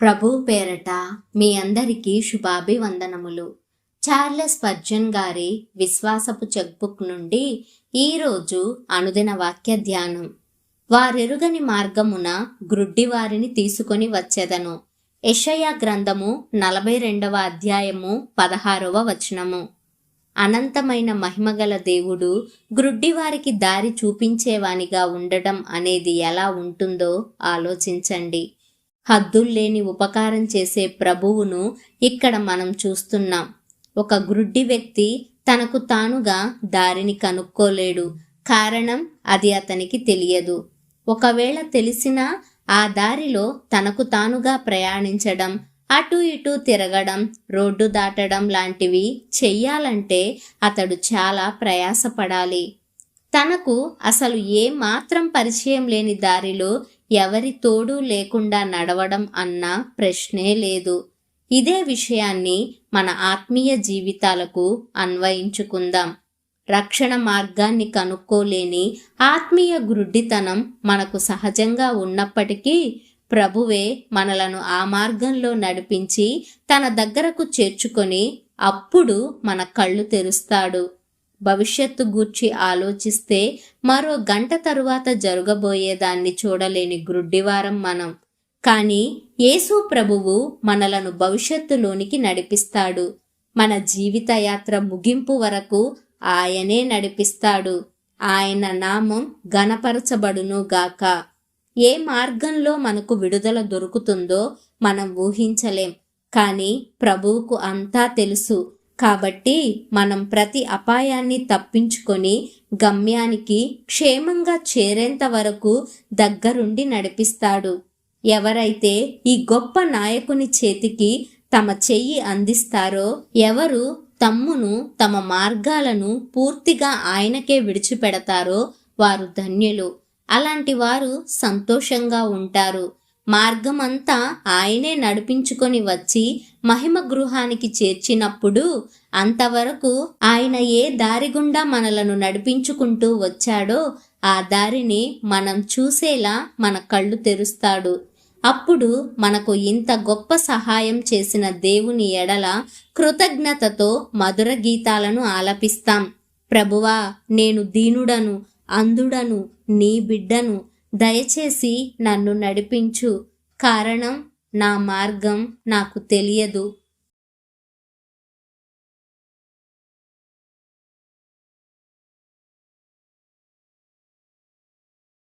ప్రభు పేరట మీ అందరికీ శుభాభివందనములు. చార్లెస్ పర్జన్ గారి విశ్వాసపు చెక్బుక్ నుండి ఈరోజు అనుదిన వాక్య ధ్యానం. వారెరుగని మార్గమున గ్రుడ్డివారిని తీసుకొని వచ్చేదను. యెషయా గ్రంథము నలభై రెండవ అధ్యాయము పదహారవ వచనము. అనంతమైన మహిమగల దేవుడు గ్రుడ్డివారికి దారి చూపించేవానిగా ఉండడం అనేది ఎలా ఉంటుందో ఆలోచించండి. హద్దుల్లేని ఉపకారం చేసే ప్రభువును ఇక్కడ మనం చూస్తున్నాం. ఒక గ్రుడ్డి వ్యక్తి తనకు తానుగా దారిని కనుక్కోలేడు. కారణం అది అతనికి తెలియదు. ఒకవేళ తెలిసినా ఆ దారిలో తనకు తానుగా ప్రయాణించడం అటు ఇటు తిరగడం రోడ్డు దాటడం లాంటివి చెయ్యాలంటే అతడు చాలా ప్రయాసపడాలి. తనకు అసలు ఏ మాత్రం పరిచయం లేని దారిలో ఎవరి తోడు లేకుండా నడవడం అన్న ప్రశ్నే లేదు. ఇదే విషయాన్ని మన ఆత్మీయ జీవితాలకు అన్వయించుకుందాం. రక్షణ మార్గాన్ని కనుక్కోలేని ఆత్మీయ గ్రుడ్డితనం మనకు సహజంగా ఉన్నప్పటికీ ప్రభువే మనలను ఆ మార్గంలో నడిపించి తన దగ్గరకు చేర్చుకొని అప్పుడు మన కళ్ళు తెరుస్తాడు. భవిష్యత్తు గూర్చి ఆలోచిస్తే మరో గంట తరువాత జరగబోయేదాన్ని చూడలేని గ్రుడ్డివారం మనం. కానీ యేసు ప్రభువు మనలను భవిష్యత్తులోనికి నడిపిస్తాడు. మన జీవితయాత్ర ముగింపు వరకు ఆయనే నడిపిస్తాడు. ఆయన నామం గణపరచబడును గాక. ఏ మార్గంలో మనకు విడుదల దొరుకుతుందో మనం ఊహించలేం. కానీ ప్రభువుకు అంతా తెలుసు. కాబట్టి మనం ప్రతి అపాయాన్ని తప్పించుకొని గమ్యానికి క్షేమంగా చేరేంత వరకు దగ్గరుండి నడిపిస్తాడు. ఎవరైతే ఈ గొప్ప నాయకుని చేతికి తమ చెయ్యి అందిస్తారో ఎవరు తమ్మును తమ మార్గాలను పూర్తిగా ఆయనకే విడిచిపెడతారో వారు ధన్యులు. అలాంటి వారు సంతోషంగా ఉంటారు. మార్గమంతా ఆయనే నడిపించుకొని వచ్చి మహిమ గృహానికి చేర్చినప్పుడు అంతవరకు ఆయన ఏ దారి గుండా మనలను నడిపించుకుంటూ వచ్చాడో ఆ దారిని మనం చూసేలా మన కళ్ళు తెరుస్తాడు. అప్పుడు మనకు ఇంత గొప్ప సహాయం చేసిన దేవుని ఎడల కృతజ్ఞతతో మధుర గీతాలను ఆలపిస్తాం. ప్రభువా నేను దీనుడను అందుడను నీ బిడ్డను దయచేసి నన్ను నడిపించు. కారణం నా మార్గం నాకు తెలియదు.